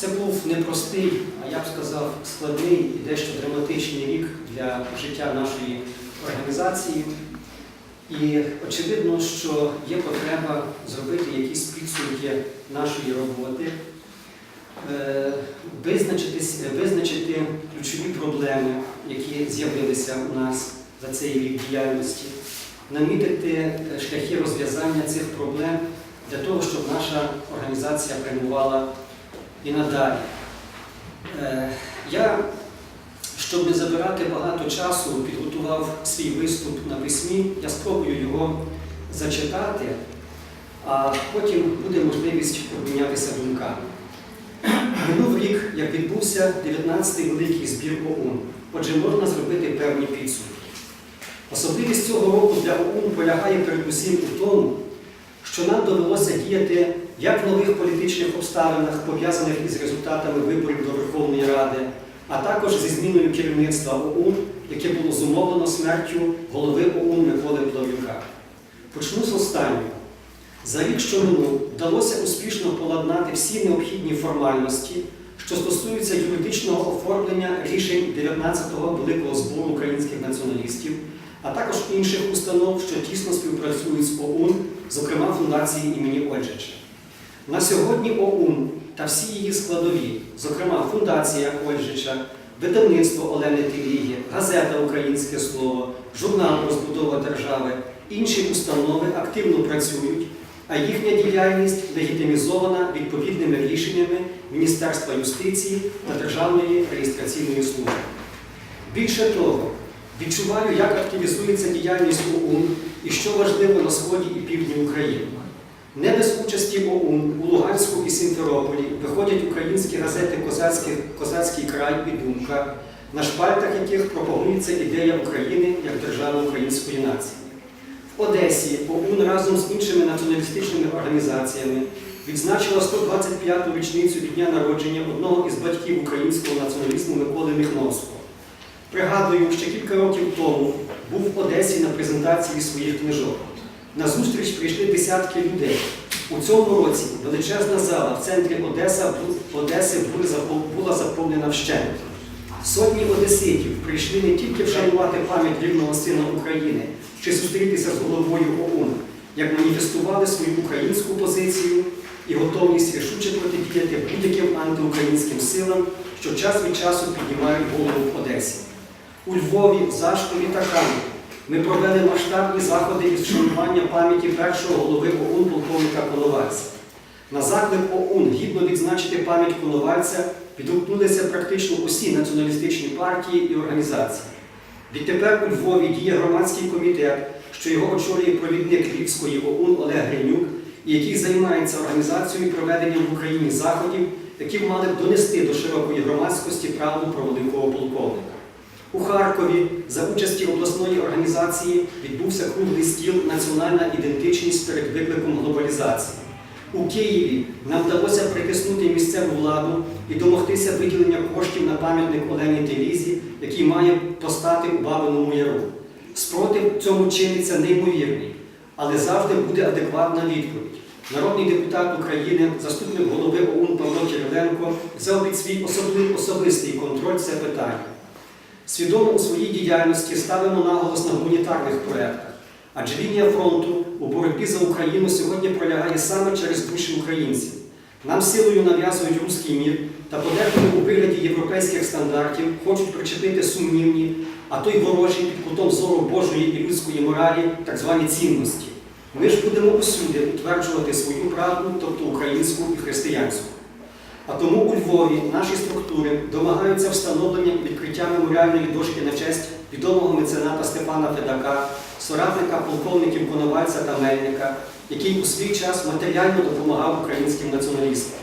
Це був непростий, а я б сказав, складний і дещо драматичний рік для життя нашої організації. І очевидно, що є потреба зробити якісь підсумки нашої роботи, е, визначити ключові проблеми, які з'явилися у нас за цей рік діяльності, намітити е, шляхи розв'язання цих проблем для того, щоб наша організація прямувала і надалі. Е, Я, щоб не забирати багато часу, підготував свій виступ на письмі. Я спробую його зачитати, а потім буде можливість обмінятися думками. Минув рік, як відбувся 19-й великий збір ОУН. Отже, можна зробити певні підсумки. Особливість цього року для ОУН полягає передусім у тому, що нам довелося діяти як в нових політичних обставинах, пов'язаних із результатами виборів до Верховної Ради, а також зі зміною керівництва ОУН, яке було зумовлено смертю голови ОУН Миколи Плавюка. Почну з останнього. За рік, що минув, вдалося успішно поладнати всі необхідні формальності, що стосуються юридичного оформлення рішень 19-го великого збору українських націоналістів, а також інших установ, що тісно співпрацюють з ОУН, зокрема фундації імені Ольжича. На сьогодні ОУН та всі її складові, зокрема Фундація Ольжича, видавництво Олени Теліги, газета Українське Слово, журнал Розбудова держави, інші установи активно працюють, а їхня діяльність легітимізована відповідними рішеннями Міністерства юстиції та Державної реєстраційної служби. Більше того, відчуваю, як активізується діяльність ОУН і що важливо на сході і півдні України. Не без участі ОУН у Луганську і Сімферополі виходять українські газети «Козацький, Козацький край і Думка, на шпальтах яких пропагується ідея України як держави української нації. В Одесі ОУН разом з іншими націоналістичними організаціями відзначила 125-ту річницю від дня народження одного із батьків українського націоналізму Миколи Міхновського. Пригадую, ще кілька років тому був в Одесі на презентації своїх книжок. На зустріч прийшли десятки людей. У цьому році величезна зала в центрі Одеса, Одеси була заповнена вщент. Сотні одеситів прийшли не тільки вшанувати пам'ять вільного сина України чи зустрітися з головою ОУН, як маніфестували свою українську позицію і готовність рішуче протидіяти будь-яким антиукраїнським силам, що час від часу піднімають голову в Одесі. У Львові, Зашкові та Каневі ми провели масштабні заходи із вшанування пам'яті першого голови ОУН полковника Коновальця. На заклик ОУН гідно відзначити пам'ять Коновальця відгукнулися практично усі націоналістичні партії і організації. Відтепер у Львові діє громадський комітет, що його очолює провідник Львівської ОУН Олег Гринюк, який займається організацією і проведенням в Україні заходів, які мали б донести до широкої громадськості правду про полковника. У Харкові за участі обласної організації відбувся круглий стіл Національна ідентичність перед викликом глобалізації. У Києві нам вдалося притиснути місцеву владу і домогтися виділення коштів на пам'ятник Олені Телізі, який має постати у Бабиному Яру. Спротив цьому чиниться неймовірний, але завжди буде адекватна відповідь. Народний депутат України, заступник голови ОУН Павло Кириленко взяв під свій особливий особистий контроль це питання. Свідомо у своїй діяльності ставимо наголос на гуманітарних проєктах, адже лінія фронту у боротьбі за Україну сьогодні пролягає саме через душі українців. Нам силою нав'язують руський мір та подекуди у вигляді європейських стандартів хочуть причепити сумнівні, а то й ворожі під кутом зору Божої і людської моралі так звані цінності. Ми ж будемо усюди утверджувати свою правду, тобто українську і християнську. А тому у Львові наші структури домагаються встановлення і відкриття меморіальної дошки на честь відомого мецената Степана Федака, соратника полковників Коновальця та Мельника, який у свій час матеріально допомагав українським націоналістам.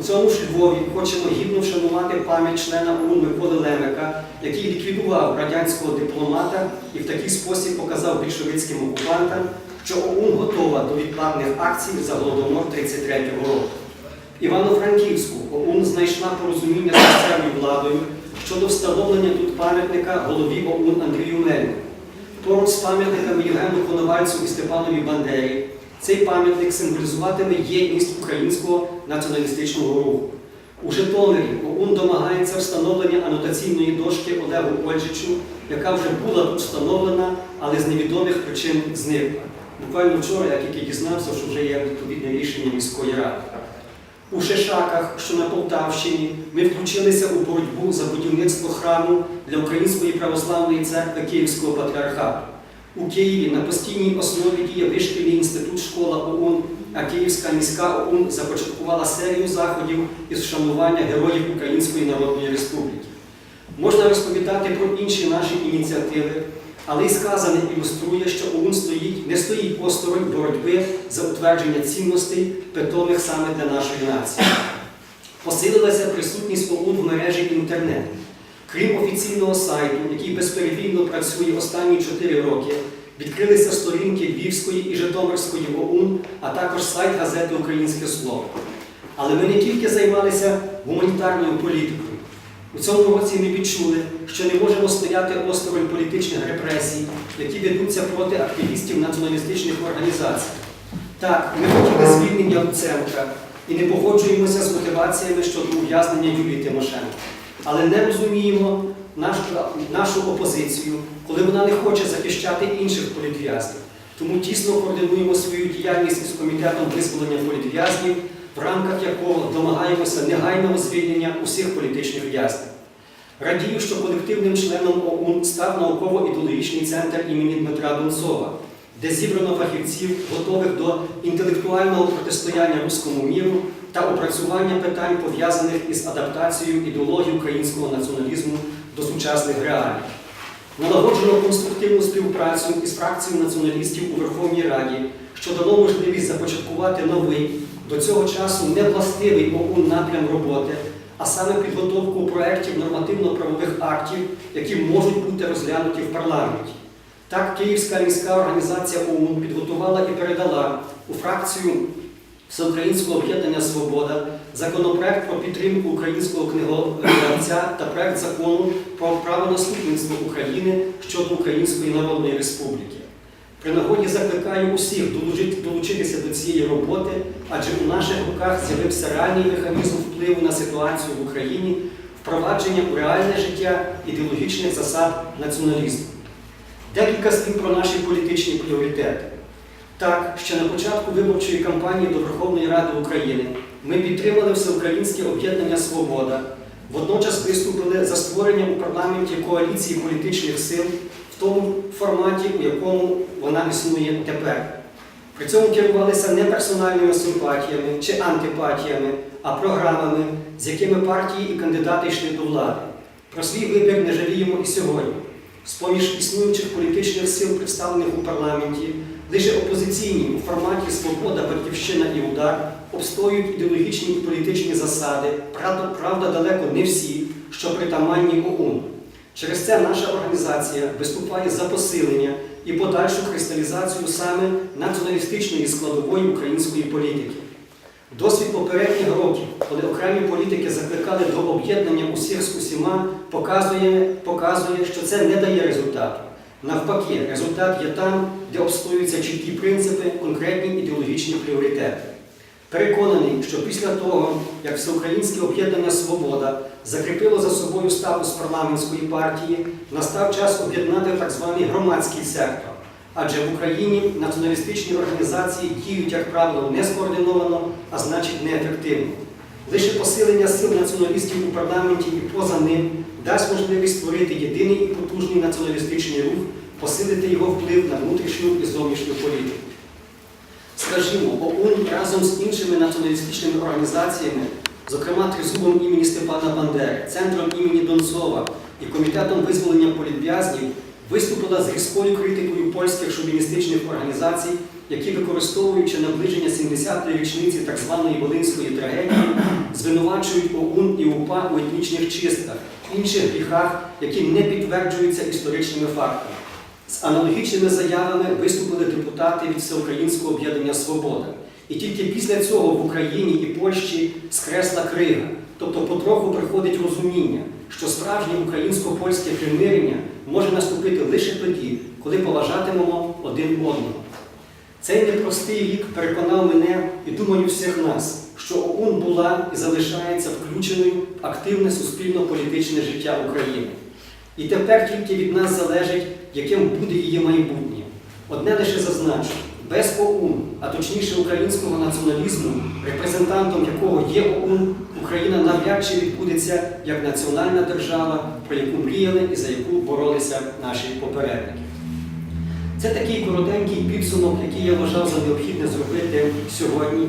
У цьому ж Львові хочемо гідно вшанувати пам'ять члена ОУН Миколи Лемика, який ліквідував радянського дипломата і в такий спосіб показав більшовицьким окупантам, що ОУН готова до відкладних акцій за голодомор 33-го року. Івано-Франківську ОУН знайшла порозуміння з місцевою владою щодо встановлення тут пам'ятника голові ОУН Андрію Мельнику. Поруч з пам'ятниками Євгену Коновальцю і Степанові Бандері цей пам'ятник символізуватиме єдність українського націоналістичного руху. У Житомирі ОУН домагається встановлення анотаційної дошки Олегу Ольжичу, яка вже була встановлена, але з невідомих причин зникла. Буквально вчора я тільки дізнався, що вже є відповідне рішення міської ради. У Шишаках, що на Полтавщині, ми включилися у боротьбу за будівництво храму для Української православної церкви Київського патріархату. У Києві на постійній основі діє вишкільний інститут школа ОУН, а Київська міська ОУН започаткувала серію заходів із вшанування героїв Української Народної Республіки. Можна розповідати про інші наші ініціативи, але й сказане ілюструє, що ОУН стоїть, не стоїть осторонь боротьби за утвердження цінностей, питомих саме для нашої нації. Посилилася присутність ОУН в мережі інтернет. Крім офіційного сайту, який безперебійно працює останні 4 роки, відкрилися сторінки Львівської і Житомирської ОУН, а також сайт газети Українське Слово. Але ми не тільки займалися гуманітарною політикою. У цьому році ми відчули, що не можемо стояти осторонь політичних репресій, які ведуться проти активістів націоналістичних організацій. Так, ми хотіли звільнення Луценка і не погоджуємося з мотиваціями щодо ув'язнення Юлії Тимошенко. Але не розуміємо нашу, нашу опозицію, коли вона не хоче захищати інших політв'язнів. Тому тісно координуємо свою діяльність із комітетом визволення політв'язнів, в рамках якого домагаємося негайного звільнення усіх політичних в'язнів. Радію, що колективним членом ОУН став науково-ідеологічний центр імені Дмитра Донцова, де зібрано фахівців, готових до інтелектуального протистояння руському міру та опрацювання питань, пов'язаних із адаптацією ідеології українського націоналізму до сучасних реалій. Налагоджено конструктивну співпрацю із фракцією націоналістів у Верховній Раді, що дало можливість започаткувати новий, до цього часу не властивий ОУН напрям роботи, а саме підготовку проєктів нормативно-правових актів, які можуть бути розглянуті в парламенті. Так, Київська міська організація ОУН підготувала і передала у фракцію Всеукраїнського об'єднання Свобода законопроект про підтримку українського книговидавця та проект закону про правонаступництво України щодо Української Народної Республіки. При нагоді закликаю усіх долучитися до цієї роботи, адже у наших руках з'явився реальний механізм впливу на ситуацію в Україні, впровадження у реальне життя ідеологічних засад націоналізму. Декілька слів про наші політичні пріоритети. Так, ще на початку виборчої кампанії до Верховної Ради України ми підтримали Всеукраїнське об'єднання Свобода, водночас виступили за створення у парламенті коаліції політичних сил в тому форматі, у якому вона існує тепер. При цьому керувалися не персональними симпатіями чи антипатіями, а програмами, з якими партії і кандидати йшли до влади. Про свій вибір не жаліємо і сьогодні. З-поміж існуючих політичних сил, представлених у парламенті, лише опозиційні у форматі Свобода, Батьківщина і Удар обстоюють ідеологічні і політичні засади, правда, правда далеко не всі, що притаманні ОУН. Через це наша організація виступає за посилення і подальшу кристалізацію саме націоналістичної складової української політики. Досвід попередніх років, коли окремі політики закликали до об'єднання усіх з усіма, показує, показує, що це не дає результату. Навпаки, результат є там, де обстоюються чіткі принципи, конкретні ідеологічні пріоритети. Переконаний, що після того, як Всеукраїнське об'єднання Свобода закріпило за собою статус парламентської партії, настав час об'єднати так званий громадський сектор. Адже в Україні націоналістичні організації діють, як правило, не скоординовано, а значить неефективно. Лише посилення сил націоналістів у парламенті і поза ним дасть можливість створити єдиний і потужний націоналістичний рух, посилити його вплив на внутрішню і зовнішню політику. Скажімо, ОУН разом з іншими націоналістичними організаціями, зокрема Тризубом імені Степана Бандери, Центром імені Донцова і Комітетом визволення політв'язнів, виступила з різкою критикою польських шовіністичних організацій, які, використовуючи наближення 70-ї річниці так званої Волинської трагедії, звинувачують ОУН і УПА у етнічних чистках, інших гріхах, які не підтверджуються історичними фактами. З аналогічними заявами виступили депутати від Всеукраїнського об'єднання Свобода. І тільки після цього в Україні і Польщі скресла крига, тобто потроху приходить розуміння, що справжнє українсько-польське примирення може наступити лише тоді, коли поважатимемо один одного. Цей непростий рік переконав мене і думаю всіх нас, що ОУН була і залишається включеною в активне суспільно-політичне життя України. І тепер тільки від нас залежить, яким буде її майбутнє. Одне лише зазначу, без ОУН, а точніше українського націоналізму, репрезентантом якого є ОУН, Україна навряд чи відбудеться як національна держава, про яку мріяли і за яку боролися наші попередники. Це такий коротенький підсумок, який я вважав за необхідне зробити сьогодні.